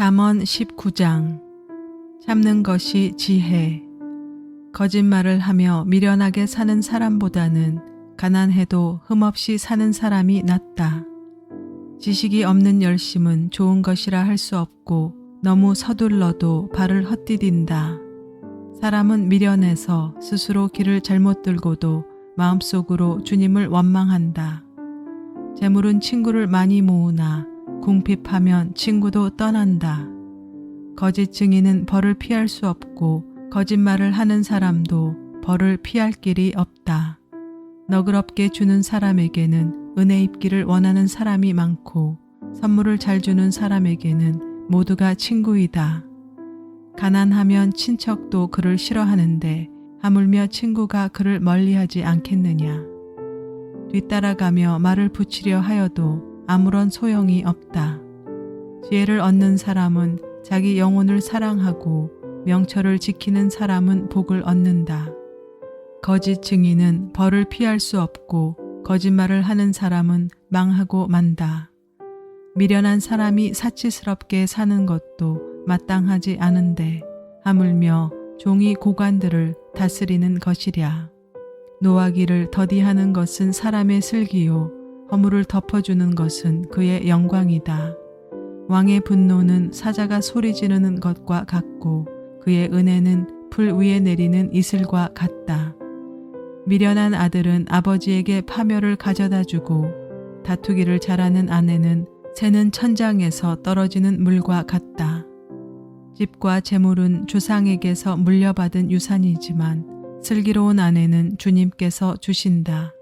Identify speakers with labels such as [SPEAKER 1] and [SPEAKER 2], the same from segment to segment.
[SPEAKER 1] 잠언 19장 참는 것이 지혜 거짓말을 하며 미련하게 사는 사람보다는 가난해도 흠없이 사는 사람이 낫다. 지식이 없는 열심은 좋은 것이라 할 수 없고 너무 서둘러도 발을 헛디딘다. 사람은 미련해서 스스로 길을 잘못 들고도 마음속으로 주님을 원망한다. 재물은 친구를 많이 모으나 궁핍하면 친구도 떠난다. 거짓 증인은 벌을 피할 수 없고 거짓말을 하는 사람도 벌을 피할 길이 없다. 너그럽게 주는 사람에게는 은혜 입기를 원하는 사람이 많고 선물을 잘 주는 사람에게는 모두가 친구이다. 가난하면 친척도 그를 싫어하는데 하물며 친구가 그를 멀리하지 않겠느냐. 뒤따라가며 말을 붙이려 하여도 아무런 소용이 없다. 지혜를 얻는 사람은 자기 영혼을 사랑하고 명철을 지키는 사람은 복을 얻는다. 거짓 증인은 벌을 피할 수 없고 거짓말을 하는 사람은 망하고 만다. 미련한 사람이 사치스럽게 사는 것도 마땅하지 않은데 하물며 종이 고관들을 다스리는 것이랴. 노하기를 더디하는 것은 사람의 슬기요 허물을 덮어주는 것은 그의 영광이다. 왕의 분노는 사자가 소리 지르는 것과 같고 그의 은혜는 풀 위에 내리는 이슬과 같다. 미련한 아들은 아버지에게 파멸을 가져다 주고 다투기를 잘하는 아내는 새는 천장에서 떨어지는 물과 같다. 집과 재물은 조상에게서 물려받은 유산이지만 슬기로운 아내는 주님께서 주신다.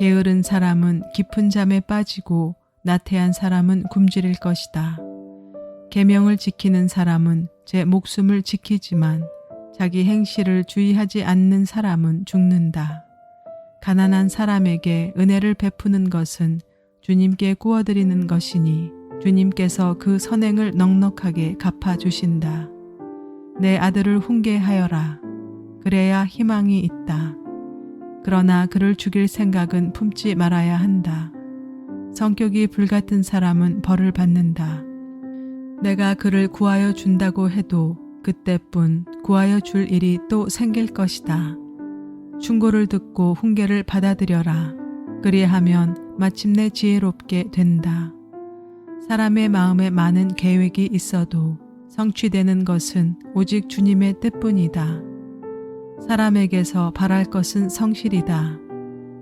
[SPEAKER 1] 게으른 사람은 깊은 잠에 빠지고 나태한 사람은 굶주릴 것이다. 계명을 지키는 사람은 제 목숨을 지키지만 자기 행실을 주의하지 않는 사람은 죽는다. 가난한 사람에게 은혜를 베푸는 것은 주님께 구워드리는 것이니 주님께서 그 선행을 넉넉하게 갚아주신다. 내 아들을 훈계하여라. 그래야 희망이 있다. 그러나 그를 죽일 생각은 품지 말아야 한다. 성격이 불같은 사람은 벌을 받는다. 내가 그를 구하여 준다고 해도 그때뿐 구하여 줄 일이 또 생길 것이다. 충고를 듣고 훈계를 받아들여라. 그리하면 마침내 지혜롭게 된다. 사람의 마음에 많은 계획이 있어도 성취되는 것은 오직 주님의 뜻뿐이다. 사람에게서 바랄 것은 성실이다.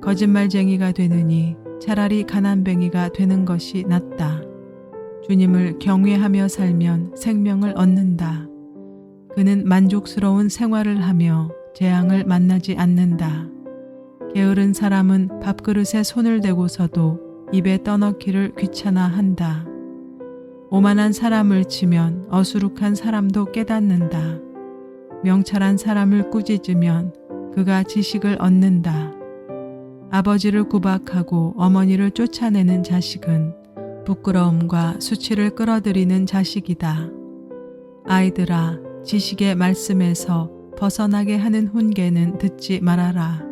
[SPEAKER 1] 거짓말쟁이가 되느니 차라리 가난뱅이가 되는 것이 낫다. 주님을 경외하며 살면 생명을 얻는다. 그는 만족스러운 생활을 하며 재앙을 만나지 않는다. 게으른 사람은 밥그릇에 손을 대고서도 입에 떠넣기를 귀찮아 한다. 오만한 사람을 치면 어수룩한 사람도 깨닫는다. 명철한 사람을 꾸짖으면 그가 지식을 얻는다. 아버지를 구박하고 어머니를 쫓아내는 자식은 부끄러움과 수치를 끌어들이는 자식이다. 아이들아, 지식의 말씀에서 벗어나게 하는 훈계는 듣지 말아라.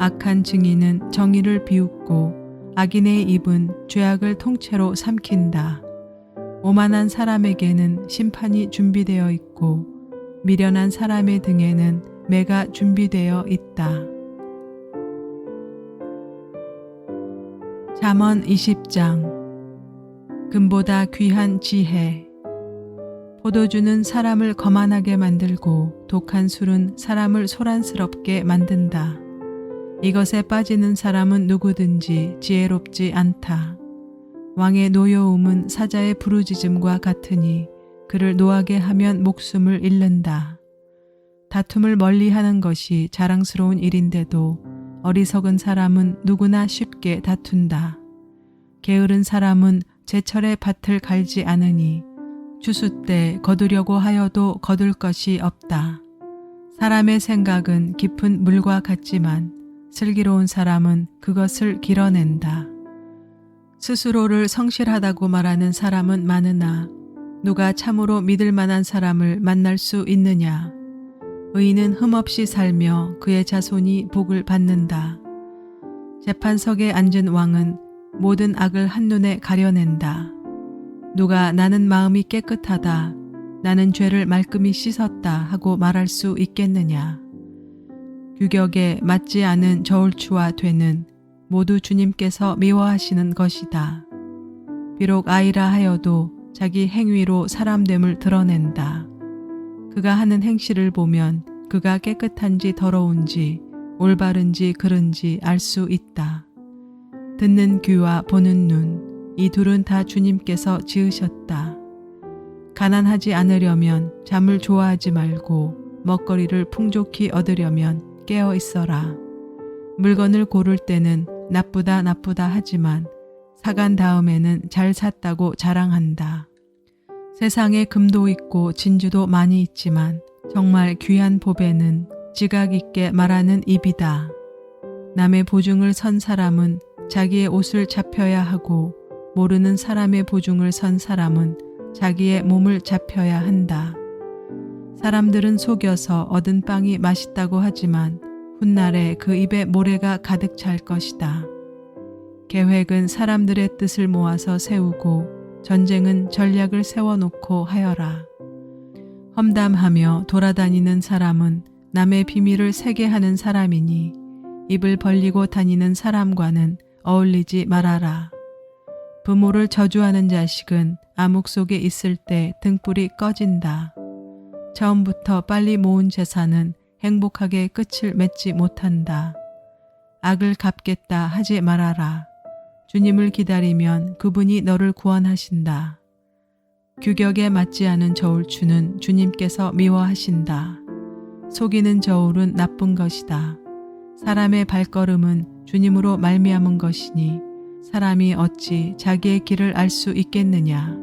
[SPEAKER 1] 악한 증인은 정의를 비웃고 악인의 입은 죄악을 통째로 삼킨다. 오만한 사람에게는 심판이 준비되어 있고 미련한 사람의 등에는 매가 준비되어 있다. 잠언 20장 금보다 귀한 지혜 포도주는 사람을 거만하게 만들고 독한 술은 사람을 소란스럽게 만든다. 이것에 빠지는 사람은 누구든지 지혜롭지 않다. 왕의 노여움은 사자의 부르짖음과 같으니 그를 노하게 하면 목숨을 잃는다. 다툼을 멀리하는 것이 자랑스러운 일인데도 어리석은 사람은 누구나 쉽게 다툰다. 게으른 사람은 제철에 밭을 갈지 않으니 추수 때 거두려고 하여도 거둘 것이 없다. 사람의 생각은 깊은 물과 같지만 슬기로운 사람은 그것을 길어낸다. 스스로를 성실하다고 말하는 사람은 많으나 누가 참으로 믿을 만한 사람을 만날 수 있느냐? 의인은 흠없이 살며 그의 자손이 복을 받는다. 재판석에 앉은 왕은 모든 악을 한눈에 가려낸다. 누가 나는 마음이 깨끗하다. 나는 죄를 말끔히 씻었다 하고 말할 수 있겠느냐. 규격에 맞지 않은 저울추와 되는 모두 주님께서 미워하시는 것이다. 비록 아이라 하여도 자기 행위로 사람됨을 드러낸다. 그가 하는 행실을 보면 그가 깨끗한지 더러운지 올바른지 그른지 알 수 있다. 듣는 귀와 보는 눈, 이 둘은 다 주님께서 지으셨다. 가난하지 않으려면 잠을 좋아하지 말고 먹거리를 풍족히 얻으려면 깨어 있어라. 물건을 고를 때는 나쁘다 나쁘다 하지만 사간 다음에는 잘 샀다고 자랑한다. 세상에 금도 있고 진주도 많이 있지만 정말 귀한 보배는 지각 있게 말하는 입이다. 남의 보증을 선 사람은 자기의 옷을 잡혀야 하고 모르는 사람의 보증을 선 사람은 자기의 몸을 잡혀야 한다. 사람들은 속여서 얻은 빵이 맛있다고 하지만 훗날에 그 입에 모래가 가득 찰 것이다. 계획은 사람들의 뜻을 모아서 세우고 전쟁은 전략을 세워놓고 하여라. 험담하며 돌아다니는 사람은 남의 비밀을 세게 하는 사람이니 입을 벌리고 다니는 사람과는 어울리지 말아라. 부모를 저주하는 자식은 암흑 속에 있을 때 등불이 꺼진다. 처음부터 빨리 모은 재산은 행복하게 끝을 맺지 못한다. 악을 갚겠다 하지 말아라. 주님을 기다리면 그분이 너를 구원하신다. 규격에 맞지 않은 저울추는 주님께서 미워하신다. 속이는 저울은 나쁜 것이다. 사람의 발걸음은 주님으로 말미암은 것이니 사람이 어찌 자기의 길을 알 수 있겠느냐.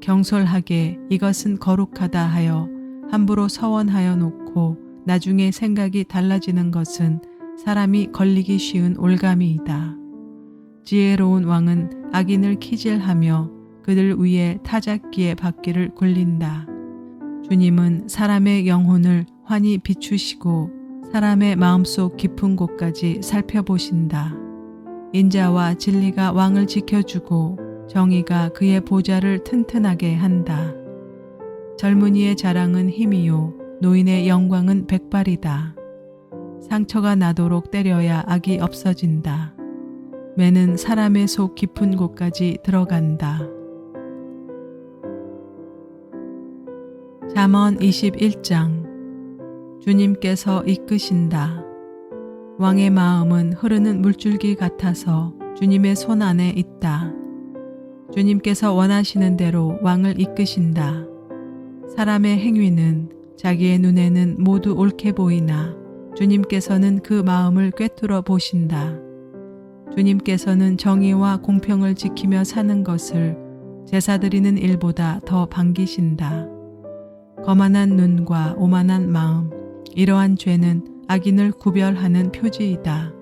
[SPEAKER 1] 경솔하게 이것은 거룩하다 하여 함부로 서원하여 놓고 나중에 생각이 달라지는 것은 사람이 걸리기 쉬운 올가미이다. 지혜로운 왕은 악인을 키질하며 그들 위에 타작기의 바퀴를 굴린다. 주님은 사람의 영혼을 환히 비추시고 사람의 마음속 깊은 곳까지 살펴보신다. 인자와 진리가 왕을 지켜주고 정의가 그의 보좌를 튼튼하게 한다. 젊은이의 자랑은 힘이요 노인의 영광은 백발이다. 상처가 나도록 때려야 악이 없어진다. 매는 사람의 속 깊은 곳까지 들어간다. 잠언 21장 주님께서 이끄신다. 왕의 마음은 흐르는 물줄기 같아서 주님의 손 안에 있다. 주님께서 원하시는 대로 왕을 이끄신다. 사람의 행위는 자기의 눈에는 모두 옳게 보이나 주님께서는 그 마음을 꿰뚫어 보신다. 주님께서는 정의와 공평을 지키며 사는 것을 제사드리는 일보다 더 반기신다. 거만한 눈과 오만한 마음, 이러한 죄는 악인을 구별하는 표지이다.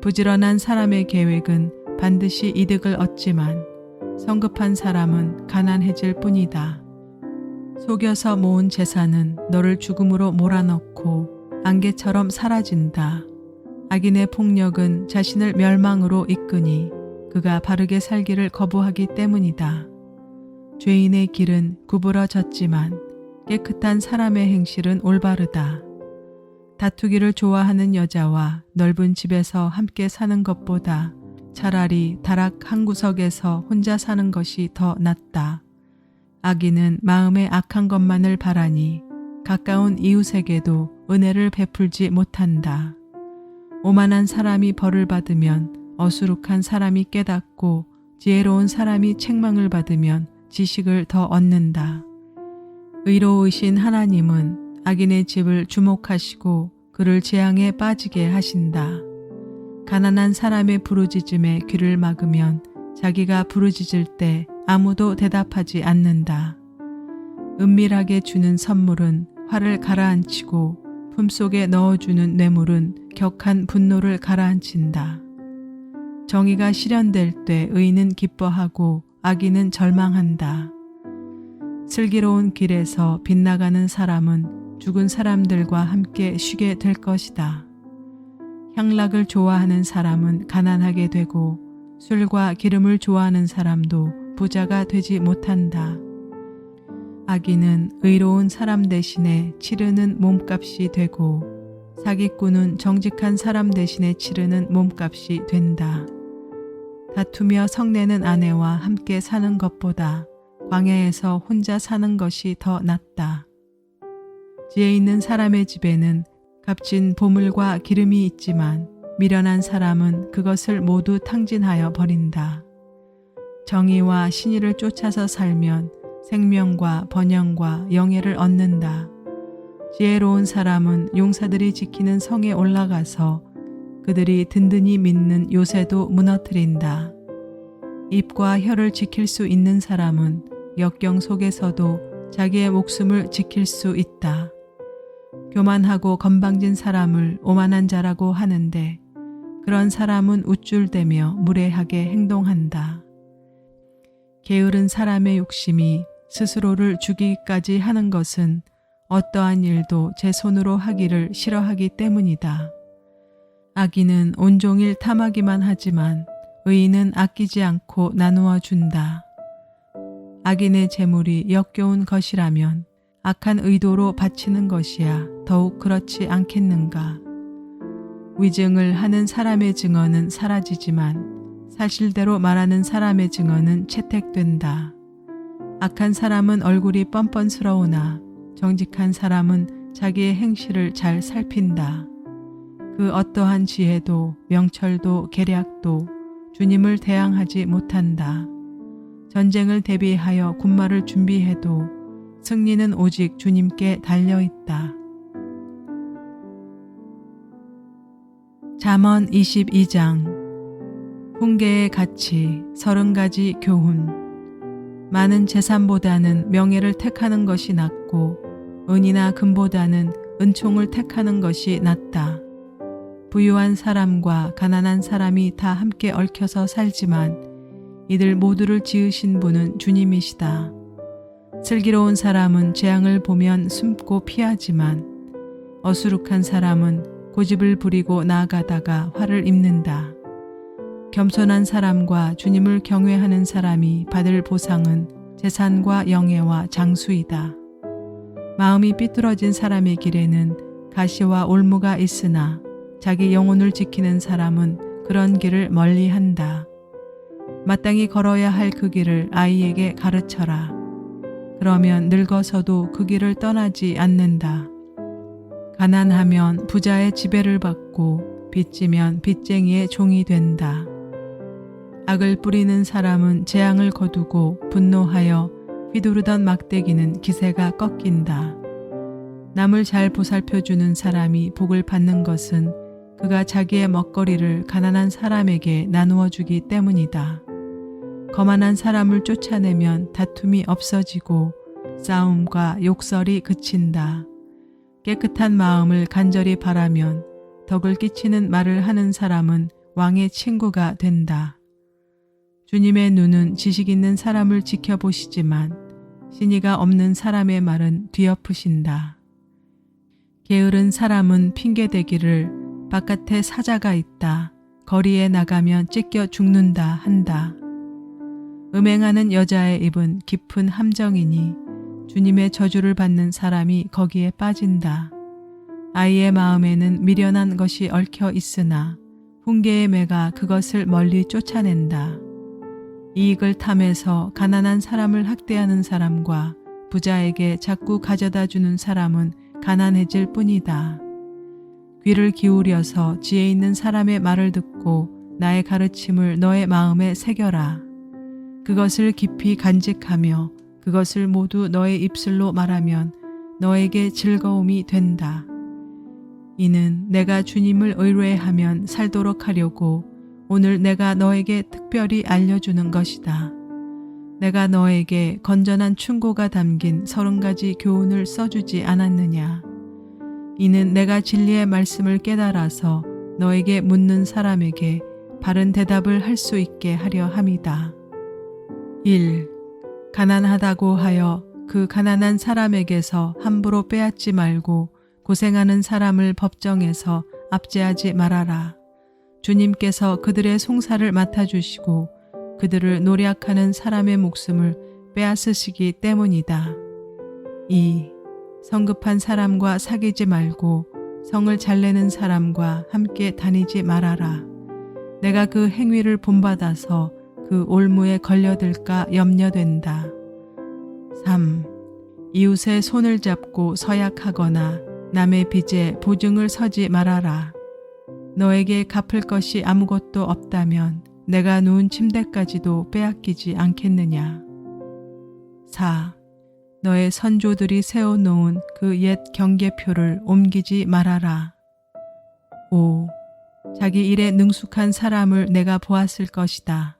[SPEAKER 1] 부지런한 사람의 계획은 반드시 이득을 얻지만 성급한 사람은 가난해질 뿐이다. 속여서 모은 재산은 너를 죽음으로 몰아넣고 안개처럼 사라진다. 악인의 폭력은 자신을 멸망으로 이끄니 그가 바르게 살기를 거부하기 때문이다. 죄인의 길은 구부러졌지만 깨끗한 사람의 행실은 올바르다. 다투기를 좋아하는 여자와 넓은 집에서 함께 사는 것보다 차라리 다락 한 구석에서 혼자 사는 것이 더 낫다. 악인은 마음에 악한 것만을 바라니 가까운 이웃에게도 은혜를 베풀지 못한다. 오만한 사람이 벌을 받으면 어수룩한 사람이 깨닫고 지혜로운 사람이 책망을 받으면 지식을 더 얻는다. 의로우신 하나님은 악인의 집을 주목하시고 그를 재앙에 빠지게 하신다. 가난한 사람의 부르짖음에 귀를 막으면 자기가 부르짖을 때 아무도 대답하지 않는다. 은밀하게 주는 선물은 화를 가라앉히고 품속에 넣어주는 뇌물은 격한 분노를 가라앉힌다. 정의가 실현될 때 의인은 기뻐하고 악인은 절망한다. 슬기로운 길에서 빗나가는 사람은 죽은 사람들과 함께 쉬게 될 것이다. 향락을 좋아하는 사람은 가난하게 되고 술과 기름을 좋아하는 사람도 부자가 되지 못한다. 악인은 의로운 사람 대신에 치르는 몸값이 되고 사기꾼은 정직한 사람 대신에 치르는 몸값이 된다. 다투며 성내는 아내와 함께 사는 것보다 광야에서 혼자 사는 것이 더 낫다. 지혜 있는 사람의 집에는 값진 보물과 기름이 있지만 미련한 사람은 그것을 모두 탕진하여 버린다. 정의와 신의를 쫓아서 살면 생명과 번영과 영예를 얻는다. 지혜로운 사람은 용사들이 지키는 성에 올라가서 그들이 든든히 믿는 요새도 무너뜨린다. 입과 혀를 지킬 수 있는 사람은 역경 속에서도 자기의 목숨을 지킬 수 있다. 교만하고 건방진 사람을 오만한 자라고 하는데 그런 사람은 우쭐대며 무례하게 행동한다. 게으른 사람의 욕심이 스스로를 죽이기까지 하는 것은 어떠한 일도 제 손으로 하기를 싫어하기 때문이다. 악인은 온종일 탐하기만 하지만 의인은 아끼지 않고 나누어 준다. 악인의 재물이 역겨운 것이라면 악한 의도로 바치는 것이야 더욱 그렇지 않겠는가. 위증을 하는 사람의 증언은 사라지지만 사실대로 말하는 사람의 증언은 채택된다. 악한 사람은 얼굴이 뻔뻔스러우나 정직한 사람은 자기의 행실을 잘 살핀다. 그 어떠한 지혜도 명철도 계략도 주님을 대항하지 못한다. 전쟁을 대비하여 군마를 준비해도 승리는 오직 주님께 달려 있다. 잠언 22장 훈계의 가치 서른 가지 교훈 많은 재산보다는 명예를 택하는 것이 낫고 은이나 금보다는 은총을 택하는 것이 낫다. 부유한 사람과 가난한 사람이 다 함께 얽혀서 살지만 이들 모두를 지으신 분은 주님이시다. 슬기로운 사람은 재앙을 보면 숨고 피하지만 어수룩한 사람은 고집을 부리고 나아가다가 화를 입는다. 겸손한 사람과 주님을 경외하는 사람이 받을 보상은 재산과 영예와 장수이다. 마음이 삐뚤어진 사람의 길에는 가시와 올무가 있으나 자기 영혼을 지키는 사람은 그런 길을 멀리 한다. 마땅히 걸어야 할 그 길을 아이에게 가르쳐라. 그러면 늙어서도 그 길을 떠나지 않는다. 가난하면 부자의 지배를 받고 빚지면 빚쟁이의 종이 된다. 악을 뿌리는 사람은 재앙을 거두고 분노하여 휘두르던 막대기는 기세가 꺾인다. 남을 잘 보살펴주는 사람이 복을 받는 것은 그가 자기의 먹거리를 가난한 사람에게 나누어 주기 때문이다. 거만한 사람을 쫓아내면 다툼이 없어지고 싸움과 욕설이 그친다. 깨끗한 마음을 간절히 바라면 덕을 끼치는 말을 하는 사람은 왕의 친구가 된다. 주님의 눈은 지식 있는 사람을 지켜보시지만 신의가 없는 사람의 말은 뒤엎으신다. 게으른 사람은 핑계대기를 바깥에 사자가 있다. 거리에 나가면 찢겨 죽는다 한다. 음행하는 여자의 입은 깊은 함정이니 주님의 저주를 받는 사람이 거기에 빠진다. 아이의 마음에는 미련한 것이 얽혀 있으나 훈계의 매가 그것을 멀리 쫓아낸다. 이익을 탐해서 가난한 사람을 학대하는 사람과 부자에게 자꾸 가져다 주는 사람은 가난해질 뿐이다. 귀를 기울여서 지혜 있는 사람의 말을 듣고 나의 가르침을 너의 마음에 새겨라. 그것을 깊이 간직하며 그것을 모두 너의 입술로 말하면 너에게 즐거움이 된다. 이는 내가 주님을 의뢰하면 살도록 하려고 오늘 내가 너에게 특별히 알려주는 것이다. 내가 너에게 건전한 충고가 담긴 서른 가지 교훈을 써주지 않았느냐. 이는 내가 진리의 말씀을 깨달아서 너에게 묻는 사람에게 바른 대답을 할 수 있게 하려 함이다. 1. 가난하다고 하여 그 가난한 사람에게서 함부로 빼앗지 말고 고생하는 사람을 법정에서 압제하지 말아라. 주님께서 그들의 송사를 맡아주시고 그들을 노략하는 사람의 목숨을 빼앗으시기 때문이다. 2. 성급한 사람과 사귀지 말고 성을 잘 내는 사람과 함께 다니지 말아라. 내가 그 행위를 본받아서 그 올무에 걸려들까 염려된다. 3. 이웃의 손을 잡고 서약하거나 남의 빚에 보증을 서지 말아라. 너에게 갚을 것이 아무것도 없다면 내가 누운 침대까지도 빼앗기지 않겠느냐. 4. 너의 선조들이 세워놓은 그 옛 경계표를 옮기지 말아라. 5. 자기 일에 능숙한 사람을 내가 보았을 것이다.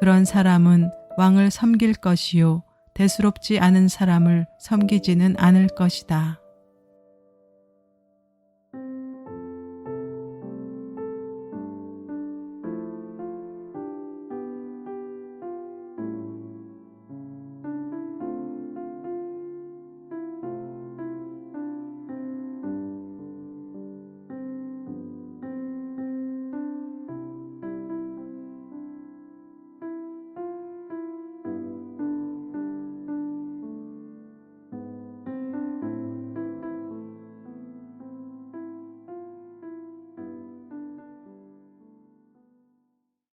[SPEAKER 1] 그런 사람은 왕을 섬길 것이요. 대수롭지 않은 사람을 섬기지는 않을 것이다.